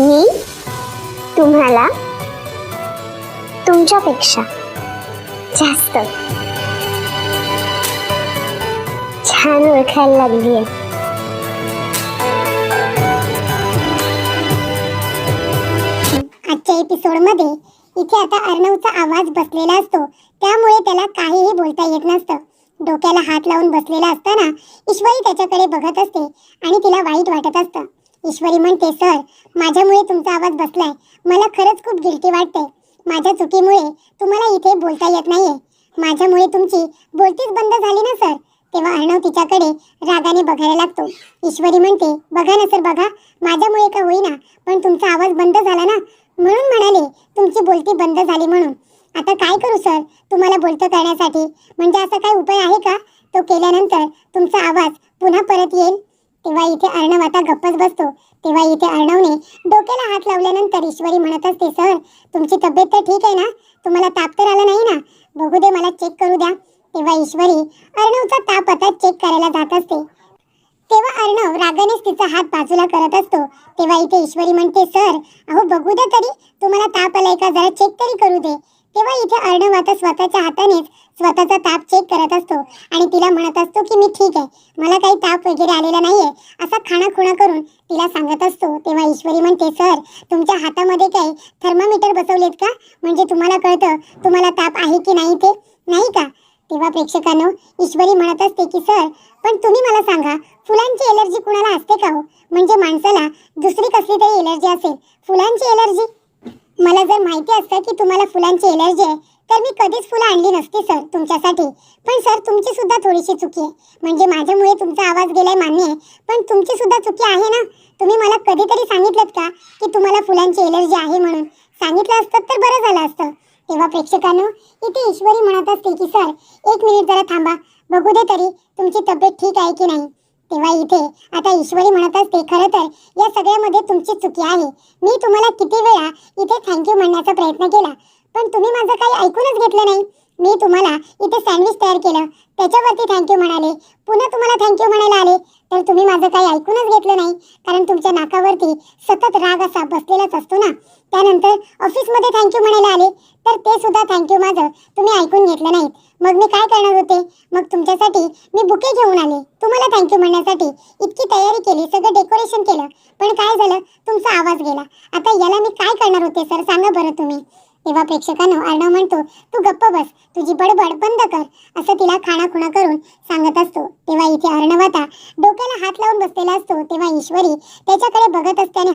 मी तुम्हाला तुमच्यापेक्षा जास्त छान ओळखायला लागली आहे. आजच्या एपिसोडमध्ये इथे आता अर्णवचा आवाज बसलेला असतो त्यामुळे त्याला काहीही बोलता येत नसतं. डोक्याला हात लावून बसलेला असताना ईश्वरी त्याच्याकडे बघत असते आणि तिला वाईट वाटत असतं. ईश्वरी म्हणते सर माझ्यामुळे तुमचा आवाज बसलाय. मला खरंच खूप गिल्टी वाटते माझ्या चुकीमुळे तुम्हाला इथे बोलता येत नाहीये. माझ्यामुळे तुमची बोलतीच बंद झाली ना सर? तेव्हा अर्णव तिच्याकडे रागाने बघायला लागतो. ईश्वरी म्हणते बघा ना सर बघा. माझ्यामुळे का होईना? पण तुमचा आवाज बंद झाला ना? म्हणून म्हणाले तुमची बोलती बंद झाली म्हणून. आता काय करू सर? तुम्हाला बोलतं करण्यासाठी? म्हणजे असा काय उपाय आहे का? तो केल्यानंतर तुमचा आवाज पुन्हा परत येईल. तेव्हा इथे अर्णव आता गप्पच बसतो. तेव्हा इथे अर्णवने डोक्याला हात लावल्यानंतर ईश्वरी म्हणत असते सर तुमची तब्येत तर ठीक आहे ना? तुम्हाला ताप तर आला नाही ना? बघू दे मला चेक करू द्या. तेव्हा ईश्वरी अर्णवचा ताप आता चेक करायला जात असते. तेव्हा अर्णव रागानेच तिचा हात बाजूला करत असतो. तेव्हा इथे ईश्वरी म्हणते सर अहो बघू दे तरी. तुम्हाला ताप आलाय का? जरा चेक तरी करू दे. तेव्हा इथे अर्णव आता स्वतःच्या हातानेच स्वतःचा ताप चेक करत असतो आणि तिला म्हणत असतो की मी ठीक आहे मला काही ताप वगैरे आलेला नाहीये असा खाणाखुणा करून तिला सांगत असतो. तेव्हा ईश्वरी म्हणते सर तुमच्या हातामध्ये काही थर्मामीटर बसवलेत का? म्हणजे तुम्हाला कळतं तुम्हाला ताप आहे की नाही ते? नाही का? तेव्हा प्रेक्षकांनो ईश्वरी म्हणत असते की सर पण तुम्ही मला सांगा फुलांची एलर्जी कुणाला असते का हो? म्हणजे माणसाला दुसरी कसली तरी एलर्जी असेल फुलांची एलर्जी? मला जर माहिती असतं की तुम्हाला फुलांची एलर्जी आहे तर मी कधीच फुलं आणली नसती सर तुमच्यासाठी. पण सर तुमची सुद्धा थोडीशी चुकी आहे. म्हणजे माझ्यामुळे तुमचा आवाज गेलाय मान्य आहे पण तुमची सुद्धा चुकी आहे ना? तुम्ही मला कधीतरी सांगितलं का की तुम्हाला फुलांची एलर्जी आहे म्हणून? सांगितलं असतं तर बरं झालं असतं. तेव्हा प्रेक्षकांनो इथे ईश्वरी म्हणत असते की सर एक मिनिट जरा थांबा. बघू दे तरी तुमची तब्येत ठीक आहे की नाही? तेव्हा इथे आता ईश्वरी म्हणत असते खरं तर या सगळ्यामध्ये तुमची चुकी आहे. मी तुम्हाला किती वेळा इथे थँक्यू म्हणण्याचा प्रयत्न केला पण तुम्ही माझं काही ऐकूनच घेतलं नाही. मी तुम्हाला इथे सँडविच तयार केलं त्याच्यावरती थँक्यू म्हणाले. पुन्हा तुम्हाला थँक्यू म्हणायला आले. तर तुम्ही माझं काही ऐकूनच घेतलं नाही. कारण तुमच्या नाकावरती सतत राग असा बसलेलाच असतो ना. त्यानंतर ऑफिसमध्ये थँक्यू म्हणायला आले तर ते सुद्धा थँक्यू माझं तुम्ही ऐकून घेतलं नाहीत. मग मी काय करणार होते? मग तुमच्यासाठी मी बुके घेऊन आले. तुम्हाला थँक्यू म्हणण्यासाठी इतकी तयारी केली सगळं डेकोरेशन केलं. पण काय झालं? तुमचा आवाज गेला. आता याला मी काय करणार होते सर? सांगा बरं तुम्ही. तेव्हा प्रेक्षकांनो अर्णव म्हणतो तू गप्प बस तुझी बडबड बंद कर असं तिला खाणाखुणा करून सांगत असतो. तेव्हा इथे अर्णव आता डोक्याला हात लावून बसलेला असतो तेव्हा ईश्वरी त्याच्याकडे बघत असते आणि